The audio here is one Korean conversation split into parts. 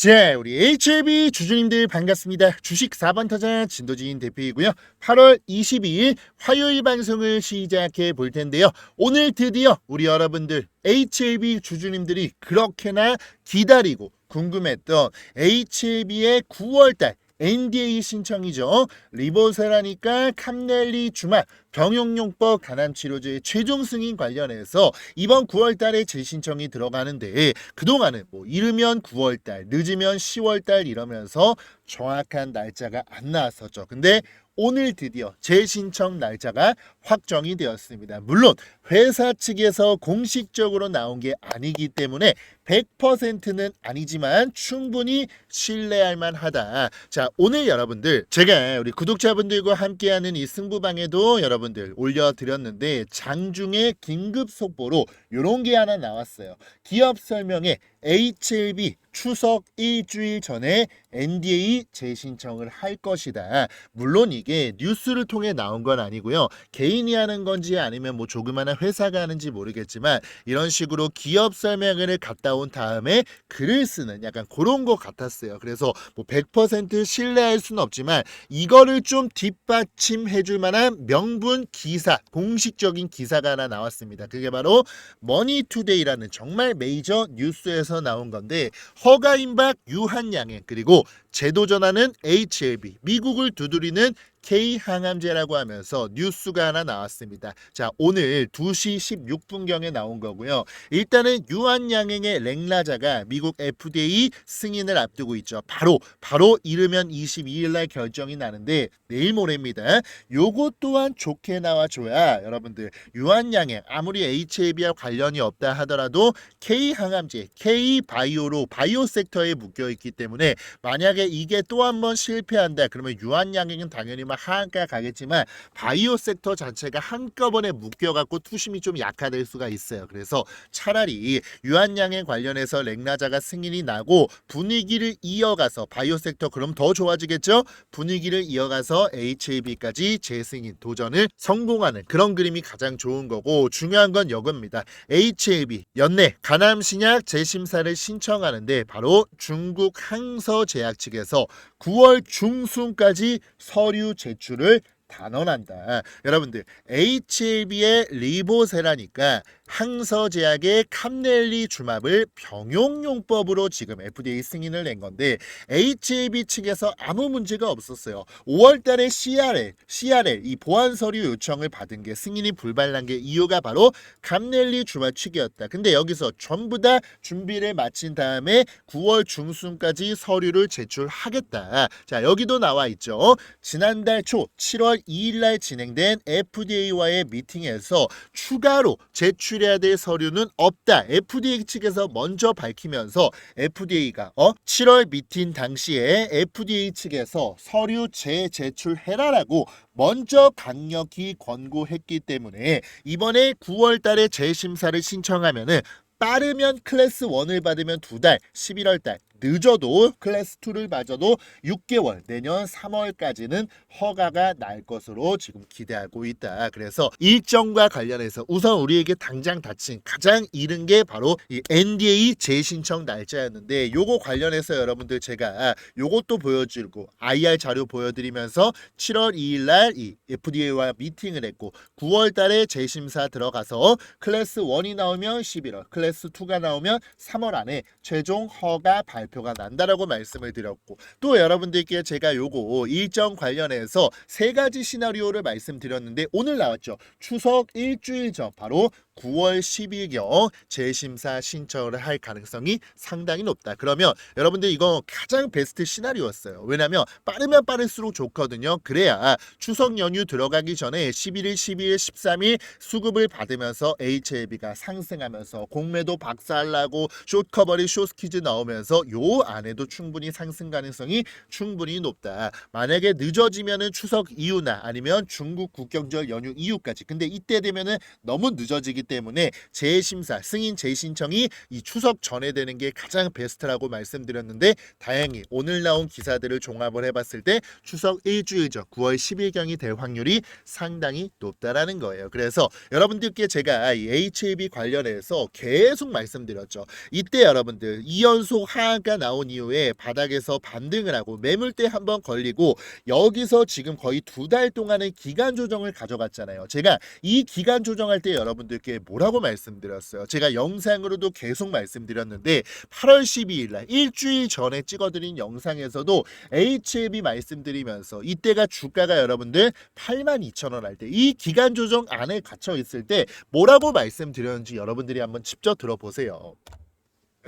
자, 우리 HLB 주주님들 반갑습니다. 주식 4번 타자 진도진 대표이고요. 8월 22일 화요일 방송을 시작해 볼 텐데요. 오늘 드디어 우리 여러분들 HLB 주주님들이 그렇게나 기다리고 궁금했던 HLB의 9월달 NDA 신청이죠. 리보세라니까 캄넬리 주말 병용용법 간암치료제 최종 승인 관련해서 이번 9월 달에 재신청이 들어가는데 그동안은 뭐 이르면 9월 달, 늦으면 10월 달 이러면서 정확한 날짜가 안 나왔었죠. 근데 오늘 드디어 재신청 날짜가 확정이 되었습니다. 물론 회사 측에서 공식적으로 나온 게 아니기 때문에 100%는 아니지만 충분히 신뢰할 만하다. 자, 오늘 여러분들 제가 우리 구독자분들과 함께하는 이 승부방에도 여러분 들 올려드렸는데 장중에 긴급 속보로 이런 게 하나 나왔어요. 기업 설명에 HLB 추석 일주일 전에 NDA 재신청을 할 것이다. 물론 이게 뉴스를 통해 나온 건 아니고요. 개인이 하는 건지 아니면 뭐 조그마한 회사가 하는지 모르겠지만 이런 식으로 기업 설명회를 갔다 온 다음에 글을 쓰는 약간 그런 것 같았어요. 그래서 뭐 100% 신뢰할 수는 없지만 이거를 좀 뒷받침해 줄 만한 명분 기사, 공식적인 기사가 하나 나왔습니다. 그게 바로 머니투데이라는 정말 메이저 뉴스에서 나온 건데 허가임박 유한양행 그리고 제도전하는 HLB 미국을 두드리는 K 항암제라고 하면서 뉴스가 하나 나왔습니다. 자, 오늘 2시 16분경에 나온 거고요. 일단은 유한양행의 랭라자가 미국 FDA 승인을 앞두고 있죠. 바로 바로 이르면 22일 날 결정이 나는데 내일 모레입니다. 요것 또한 좋게 나와줘야 여러분들 유한양행 아무리 HAB와 관련이 없다 하더라도 K 항암제, K 바이오로 바이오 섹터에 묶여 있기 때문에 만약에 이게 또 한 번 실패한다 그러면 유한양행은 당연히 막 하한가 가겠지만 바이오 섹터 자체가 한꺼번에 묶여갖고 투심이 좀 약화될 수가 있어요. 그래서 차라리 유한양행 관련해서 렉나자가 승인이 나고 분위기를 이어가서 바이오 섹터 그럼 더 좋아지겠죠? 분위기를 이어가서 HAB까지 재승인 도전을 성공하는 그런 그림이 가장 좋은 거고 중요한 건 이겁니다. HAB 연내 간암 신약 재심사를 신청하는데 바로 중국 항서 제약 측에서 9월 중순까지 서류 제출을 단언한다. 여러분들 HLB의 리보세라니까 항서제약의 캄넬리 주맙을 병용용법으로 지금 FDA 승인을 낸 건데 HLB 측에서 아무 문제가 없었어요. 5월달에 CRL, CRL 이 보안 서류 요청을 받은 게 승인이 불발난 게 이유가 바로 캄넬리 주맙 측이었다. 근데 여기서 전부 다 준비를 마친 다음에 9월 중순까지 서류를 제출하겠다. 자 여기도 나와 있죠. 지난달 초 7월 2일 날 진행된 FDA와의 미팅에서 추가로 제출해야 될 서류는 없다. FDA 측에서 먼저 밝히면서 FDA가 어 7월 미팅 당시에 FDA 측에서 서류 재제출해라라고 먼저 강력히 권고했기 때문에 이번에 9월 달에 재심사를 신청하면은 빠르면 클래스 1을 받으면 두 달, 11월 달, 늦어도 클래스 2를 맞아도 6개월, 내년 3월까지는 허가가 날 것으로 지금 기대하고 있다. 그래서 일정과 관련해서 우선 우리에게 당장 닥친 가장 이른 게 바로 이 NDA 재신청 날짜였는데 요거 관련해서 여러분들 제가 요것도 보여주고 IR 자료 보여드리면서 7월 2일 날 이 FDA와 미팅을 했고 9월 달에 재심사 들어가서 클래스 1이 나오면 11월, 클래스 2가 나오면 3월 안에 최종 허가 발표 가 난다라고 말씀을 드렸고 또 여러분들께 제가 요거 일정 관련해서 세 가지 시나리오를 말씀드렸는데 오늘 나왔죠. 추석 일주일 전 바로 9월 10일경 재심사 신청을 할 가능성이 상당히 높다. 그러면 여러분들 이거 가장 베스트 시나리오였어요. 왜냐면 빠르면 빠를수록 좋거든요. 그래야 추석 연휴 들어가기 전에 11일, 12일, 13일 수급을 받으면서 HLB가 상승하면서 공매도 박살나고 숏커버리 숏스키즈 나오면서 요 안에도 충분히 상승 가능성이 충분히 높다. 만약에 늦어지면은 추석 이후나 아니면 중국 국경절 연휴 이후까지. 근데 이때 되면은 너무 늦어지기 때문에 재심사 승인 재신청이 이 추석 전에 되는 게 가장 베스트라고 말씀드렸는데 다행히 오늘 나온 기사들을 종합을 해봤을 때 추석 일주일 전 9월 10일경이 될 확률이 상당히 높다라는 거예요. 그래서 여러분들께 제가 이 HAB 관련해서 계속 말씀드렸죠. 이때 여러분들 2연속 하한가 나온 이후에 바닥에서 반등을 하고 매물대 한번 걸리고 여기서 지금 거의 두 달 동안의 기간 조정을 가져갔잖아요. 제가 이 기간 조정할 때 여러분들께 뭐라고 말씀드렸어요. 제가 영상으로도 계속 말씀드렸는데 8월 12일 날 일주일 전에 찍어드린 영상에서도 HAB 말씀드리면서 이때가 주가가 여러분들 82,000원 할 때 이 기간 조정 안에 갇혀 있을 때 뭐라고 말씀드렸는지 여러분들이 한번 직접 들어보세요.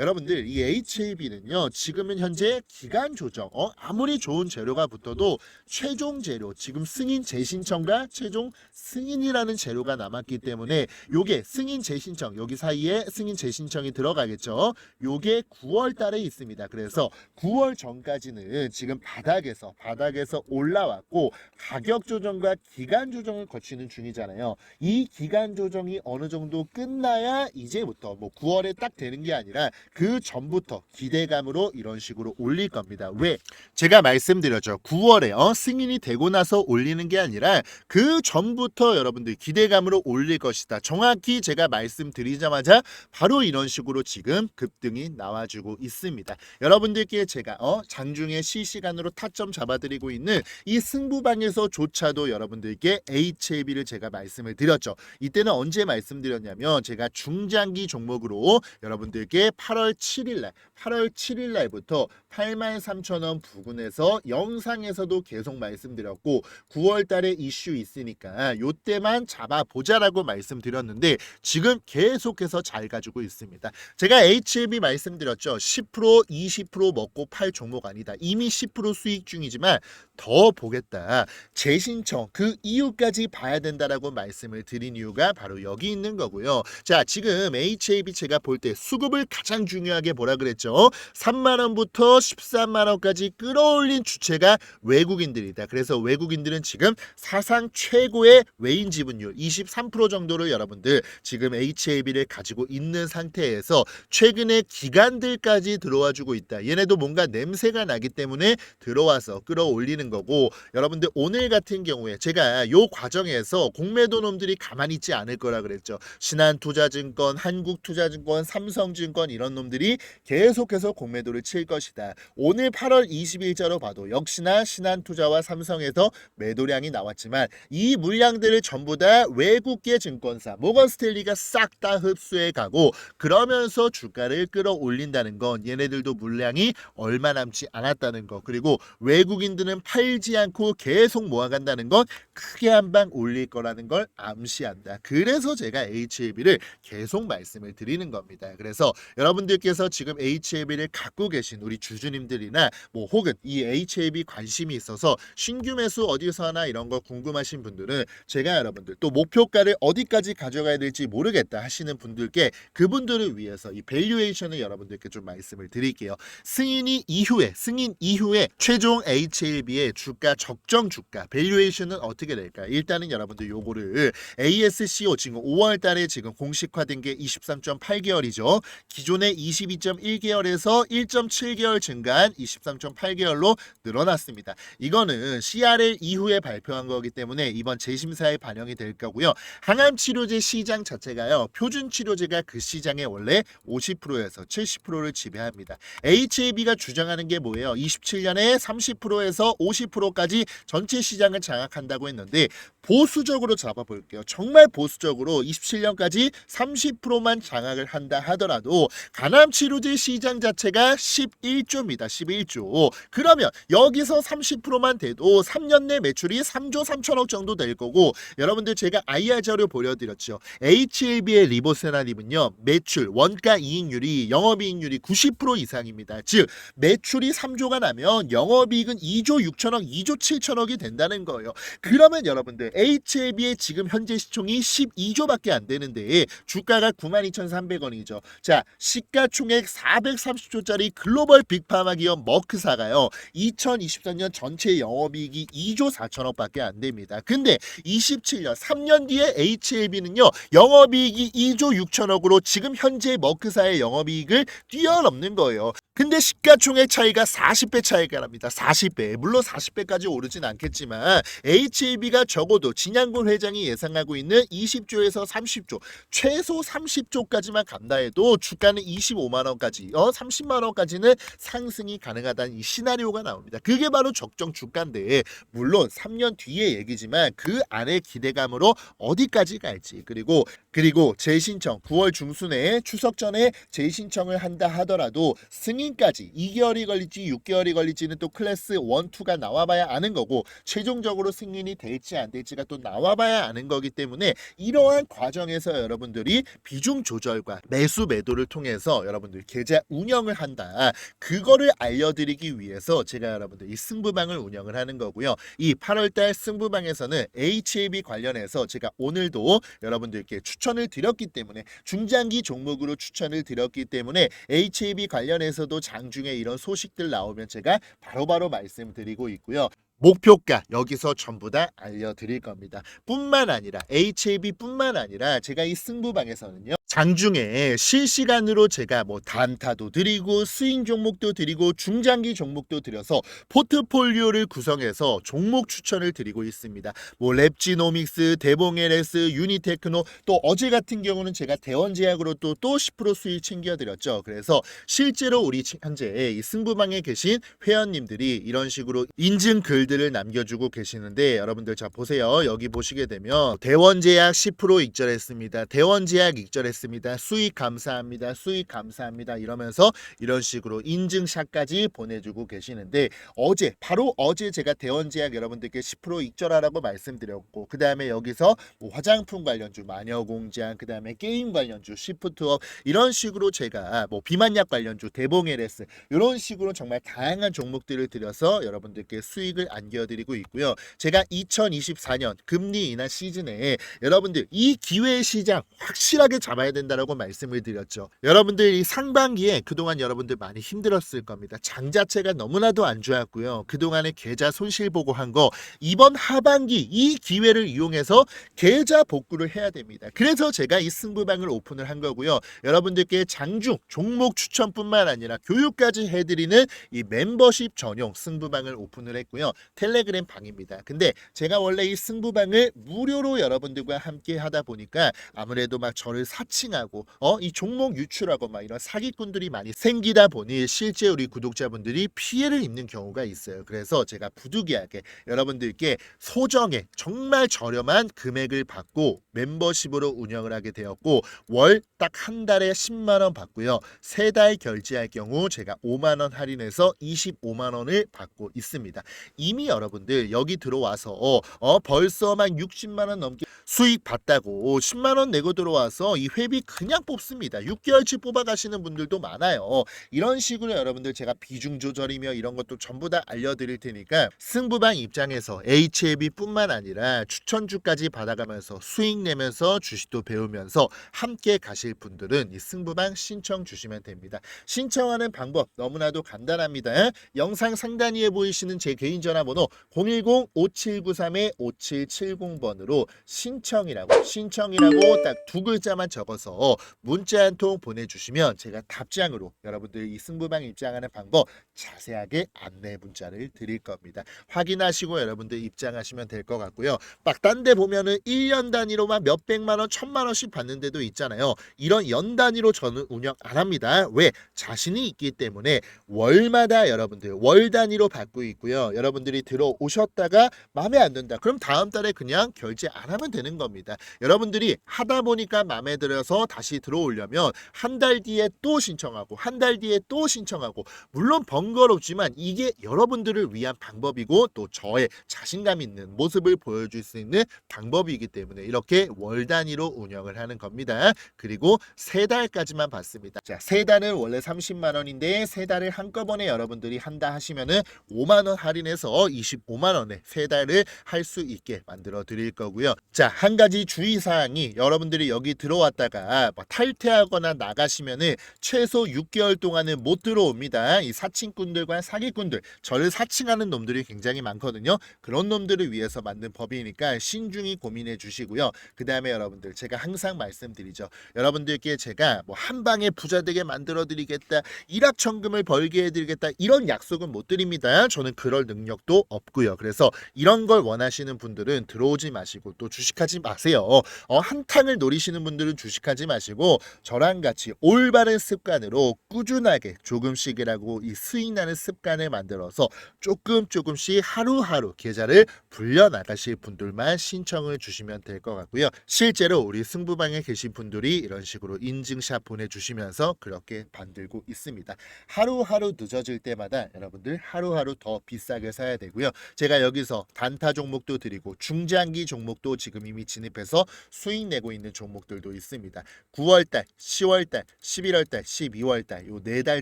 여러분들 이 HAB는요 지금은 현재 기간 조정 어 아무리 좋은 재료가 붙어도 최종 재료 지금 승인 재신청과 최종 승인이라는 재료가 남았기 때문에 요게 승인 재신청 여기 사이에 승인 재신청이 들어가겠죠? 요게 9월 달에 있습니다. 그래서 9월 전까지는 지금 바닥에서 바닥에서 올라왔고 가격 조정과 기간 조정을 거치는 중이잖아요. 이 기간 조정이 어느 정도 끝나야 이제부터 뭐 9월에 딱 되는 게 아니라 그 전부터 기대감으로 이런 식으로 올릴 겁니다. 왜? 제가 말씀드렸죠. 9월에 어, 승인이 되고 나서 올리는 게 아니라 그 전부터 여러분들 기대감으로 올릴 것이다. 정확히 제가 말씀드리자마자 바로 이런 식으로 지금 급등이 나와주고 있습니다. 여러분들께 제가 어, 장중에 실시간으로 타점 잡아드리고 있는 이 승부방에서조차도 여러분들께 HAB를 제가 말씀을 드렸죠. 이때는 언제 말씀드렸냐면 제가 중장기 종목으로 여러분들께 8월 7일 날 8월 7일 날부터 83,000원 부근에서 영상에서도 계속 말씀드렸고 9월 달에 이슈 있으니까 요때만 잡아 보자라고 말씀드렸는데 지금 계속해서 잘 가지고 있습니다. 제가 HLB 말씀드렸죠. 10% 20% 먹고 팔 종목 아니다. 이미 10% 수익 중이지만 더 보겠다. 재신청 그 이유까지 봐야 된다라고 말씀을 드린 이유가 바로 여기 있는 거고요. 자, 지금 HAB 제가 볼 때 수급을 가장 중요하게 뭐라 그랬죠? 3만 원부터 13만 원까지 끌어올린 주체가 외국인들이다. 그래서 외국인들은 지금 사상 최고의 외인 지분율 23% 정도를 여러분들 지금 HAB를 가지고 있는 상태에서 최근에 기관들까지 들어와 주고 있다. 얘네도 뭔가 냄새가 나기 때문에 들어와서 끌어올리는 거고 여러분들 오늘 같은 경우에 제가 요 과정에서 공매도 놈들이 가만히 있지 않을 거라 그랬죠. 신한투자증권, 한국투자증권, 삼성증권 이런 놈들이 계속해서 공매도를 칠 것이다. 오늘 8월 20일자로 봐도 역시나 신한투자와 삼성에서 매도량이 나왔지만 이 물량들을 전부 다 외국계 증권사 모건스텔리가 싹 다 흡수해 가고 그러면서 주가를 끌어올린다는 건 얘네들도 물량이 얼마 남지 않았다는 거 그리고 외국인들은 팔지 않고 계속 모아간다는 건 크게 한 방 올릴 거라는 걸 암시한다. 그래서 제가 HLB를 계속 말씀을 드리는 겁니다. 그래서 여러분 들께서 지금 HLB를 갖고 계신 우리 주주님들이나 뭐 혹은 이 HLB 관심이 있어서 신규 매수 어디서 하나 이런 거 궁금하신 분들은 제가 여러분들 또 목표가를 어디까지 가져가야 될지 모르겠다 하시는 분들께 그분들을 위해서 이 밸류에이션을 여러분들께 좀 말씀을 드릴게요. 승인이 이후에 승인 이후에 최종 HLB의 주가 적정 주가 밸류에이션은 어떻게 될까? 일단은 여러분들 요거를 ASCO 지금 5월 달에 지금 공식화된 게 23.8개월이죠. 기존 의 22.1개월에서 1.7개월 증가한 23.8개월로 늘어났습니다. 이거는 CRL 이후에 발표한 거기 때문에 이번 재심사에 반영이 될 거고요. 항암 치료제 시장 자체가요. 표준 치료제가 그 시장의 원래 50%에서 70%를 지배합니다. HAB가 주장하는 게 뭐예요? 27년에 30%에서 50%까지 전체 시장을 장악한다고 했는데 보수적으로 잡아볼게요. 정말 보수적으로 27년까지 30%만 장악을 한다 하더라도 간암 치료제 시장 자체가 11조입니다. 11조. 그러면 여기서 30%만 돼도 3년 내 매출이 3조 3천억 정도 될 거고 여러분들 제가 IR 자료 보여드렸죠. HLB의 리보세라님은요. 매출 원가 이익률이 영업이익률이 90% 이상입니다. 즉 매출이 3조가 나면 영업이익은 2조 6천억, 2조 7천억이 된다는 거예요. 그러면 여러분들 HLB의 지금 현재 시총이 12조밖에 안 되는데 주가가 92,300원이죠. 자, 시 가총액 330조짜리 글로벌 빅파마 기업 머크사가요. 2023년 전체 영업이익이 2조 4천억밖에 안 됩니다. 근데 27년 3년 뒤에 HLB는요. 영업이익이 2조 6천억으로 지금 현재 머크사의 영업이익을 뛰어넘는 거예요. 근데 시가총액 차이가 40배 차이가 납니다. 40배. 물론 40배까지 오르진 않겠지만 HAB가 적어도 진양군 회장이 예상하고 있는 20조에서 30조, 최소 30조까지만 간다 해도 주가는 25만 원까지, 어 30만 원까지는 상승이 가능하다는 이 시나리오가 나옵니다. 그게 바로 적정 주가인데 물론 3년 뒤의 얘기지만 그 안에 기대감으로 어디까지 갈지 그리고 그리고 재신청 9월 중순에 추석 전에 재신청을 한다 하더라도 승인까지 2개월이 걸릴지 6개월이 걸릴지는 또 클래스 1, 2가 나와봐야 아는 거고 최종적으로 승인이 될지 안 될지가 또 나와봐야 아는 거기 때문에 이러한 과정에서 여러분들이 비중 조절과 매수 매도를 통해서 여러분들 계좌 운영을 한다. 그거를 알려드리기 위해서 제가 여러분들 이 승부방을 운영을 하는 거고요. 이 8월달 승부방에서는 HAB 관련해서 제가 오늘도 여러분들께 추천 을 드렸기 때문에 중장기 종목으로 추천을 드렸기 때문에 HAB 관련해서도 장중에 이런 소식들 나오면 제가 바로바로 말씀드리고 있고요. 목표가 여기서 전부 다 알려드릴 겁니다. 뿐만 아니라 HAB뿐만 아니라 제가 이 승부방에서는요. 장중에 실시간으로 제가 뭐 단타도 드리고 스윙 종목도 드리고 중장기 종목도 드려서 포트폴리오를 구성해서 종목 추천을 드리고 있습니다. 뭐 랩지노믹스, 대봉LS, 유니테크노 또 어제 같은 경우는 제가 대원제약으로 또 또 10% 수익 챙겨드렸죠. 그래서 실제로 우리 치- 현재 이 승부방에 계신 회원님들이 이런 식으로 인증 글 들을 남겨주고 계시는데 여러분들 자 보세요. 여기 보시게 되면 대원제약 10% 익절했습니다. 대원제약 익절했습니다. 수익 감사합니다. 수익 감사합니다. 이러면서 이런 식으로 인증샷까지 보내주고 계시는데 어제 바로 어제 제가 대원제약 여러분들께 10% 익절하라고 말씀드렸고 그 다음에 여기서 뭐 화장품 관련주 마녀공장 그 다음에 게임 관련주 시프트업 이런 식으로 제가 뭐 비만약 관련주 대봉LS 이런 식으로 정말 다양한 종목들을 들여서 여러분들께 수익을 안겨드리고 있고요. 제가 2024년 금리 인하 시즌에 여러분들 이 기회 시장 확실하게 잡아야 된다라고 말씀을 드렸죠. 여러분들 이 상반기에 그동안 여러분들 많이 힘들었을 겁니다. 장 자체가 너무나도 안 좋았고요. 그동안에 계좌 손실 보고 한 거 이번 하반기 이 기회를 이용해서 계좌 복구를 해야 됩니다. 그래서 제가 이 승부방을 오픈을 한 거고요. 여러분들께 장중 종목 추천뿐만 아니라 교육까지 해드리는 이 멤버십 전용 승부방을 오픈을 했고요. 텔레그램 방입니다. 근데 제가 원래 이 승부방을 무료로 여러분들과 함께 하다 보니까 아무래도 막 저를 사칭하고 어 이 종목 유출하고 막 이런 사기꾼들이 많이 생기다 보니 실제 우리 구독자분들이 피해를 입는 경우가 있어요. 그래서 제가 부득이하게 여러분들께 소정의 정말 저렴한 금액을 받고 멤버십으로 운영을 하게 되었고 월 딱 한 달에 10만 원 받고요. 세 달 결제할 경우 제가 5만 원 할인해서 25만 원을 받고 있습니다. 이미 여러분들 여기 들어와서 어, 어 벌써 막 60만 원 넘게 수익 봤다고 10만 원 내고 들어와서 이 회비 그냥 뽑습니다. 6개월치 뽑아 가시는 분들도 많아요. 이런 식으로 여러분들 제가 비중 조절이며 이런 것도 전부 다 알려드릴 테니까 승부방 입장에서 HAB뿐만 아니라 추천주까지 받아가면서 수익 내면서 주식도 배우면서 함께 가실 분들은 이 승부방 신청 주시면 됩니다. 신청하는 방법 너무나도 간단합니다. 영상 상단위에 보이시는 제 개인 전화 번호 010-5793-5770번으로 신청이라고 신청이라고 딱 두 글자만 적어서 문자 한 통 보내주시면 제가 답장으로 여러분들 이 승부방 입장하는 방법 자세하게 안내 문자를 드릴 겁니다. 확인하시고 여러분들 입장하시면 될 것 같고요. 막 딴 데 보면은 1년 단위로만 몇백만 원, 천만 원씩 받는 데도 있잖아요. 이런 연 단위로 저는 운영 안 합니다. 왜? 자신이 있기 때문에 월마다 여러분들 월 단위로 받고 있고요. 여러분들 이 들어오셨다가 마음에 안 든다. 그럼 다음 달에 그냥 결제 안 하면 되는 겁니다. 여러분들이 하다 보니까 마음에 들어서 다시 들어오려면 한 달 뒤에 또 신청하고 한 달 뒤에 또 신청하고 물론 번거롭지만 이게 여러분들을 위한 방법이고 또 저의 자신감 있는 모습을 보여줄 수 있는 방법이기 때문에 이렇게 월 단위로 운영을 하는 겁니다. 그리고 세 달까지만 받습니다. 자, 세 달은 원래 30만 원인데 세 달을 한꺼번에 여러분들이 한다 하시면은 5만 원 할인해서 25만 원에 세 달을 할 수 있게 만들어 드릴 거고요. 자, 한 가지 주의 사항이 여러분들이 여기 들어왔다가 뭐 탈퇴하거나 나가시면은 최소 6개월 동안은 못 들어옵니다. 이 사칭꾼들과 사기꾼들, 저를 사칭하는 놈들이 굉장히 많거든요. 그런 놈들을 위해서 만든 법이니까 신중히 고민해 주시고요. 그 다음에 여러분들 제가 항상 말씀드리죠. 여러분들께 제가 뭐 한 방에 부자 되게 만들어 드리겠다, 일확천금을 벌게 해 드리겠다 이런 약속은 못 드립니다. 저는 그럴 능력도 없고요. 그래서 이런 걸 원하시는 분들은 들어오지 마시고 또 주식하지 마세요. 어, 한탕을 노리시는 분들은 주식하지 마시고 저랑 같이 올바른 습관으로 꾸준하게 조금씩이라고 이 나는 습관을 만들어서 조금 조금씩 하루하루 계좌를 불려 나가실 분들만 신청을 주시면 될 것 같고요. 실제로 우리 승부방에 계신 분들이 이런 식으로 인증샷 보내주시면서 그렇게 만들고 있습니다. 하루하루 늦어질 때마다 여러분들 하루하루 더 비싸게 사야 되고요. 제가 여기서 단타 종목도 드리고 중장기 종목도 지금 이미 진입해서 수익 내고 있는 종목들도 있습니다. 9월달, 10월달, 11월달, 12월달 요 네 달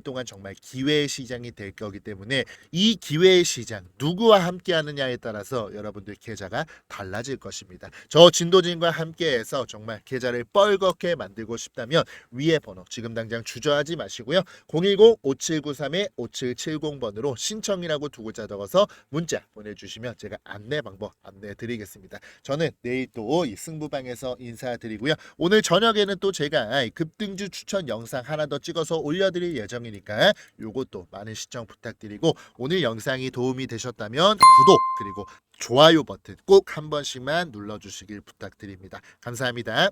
동안 정말 기회의 시장이 될 거기 때문에 이 기회의 시장 누구와 함께 하느냐에 따라서 여러분들 계좌가 달라질 것입니다. 저 진도진과 함께해서 정말 계좌를 뻘겋게 만들고 싶다면 위에 번호 지금 당장 주저하지 마시고요. 010-5793-5770번으로 신청이라고 두 글자 적어서 문자 보내주시면 제가 안내 방법 안내 드리겠습니다. 저는 내일 또 이 승부방에서 인사드리고요. 오늘 저녁에는 또 제가 급등주 추천 영상 하나 더 찍어서 올려드릴 예정이니까 요것도 많은 시청 부탁드리고 오늘 영상이 도움이 되셨다면 구독 그리고 좋아요 버튼 꼭 한 번씩만 눌러주시길 부탁드립니다. 감사합니다.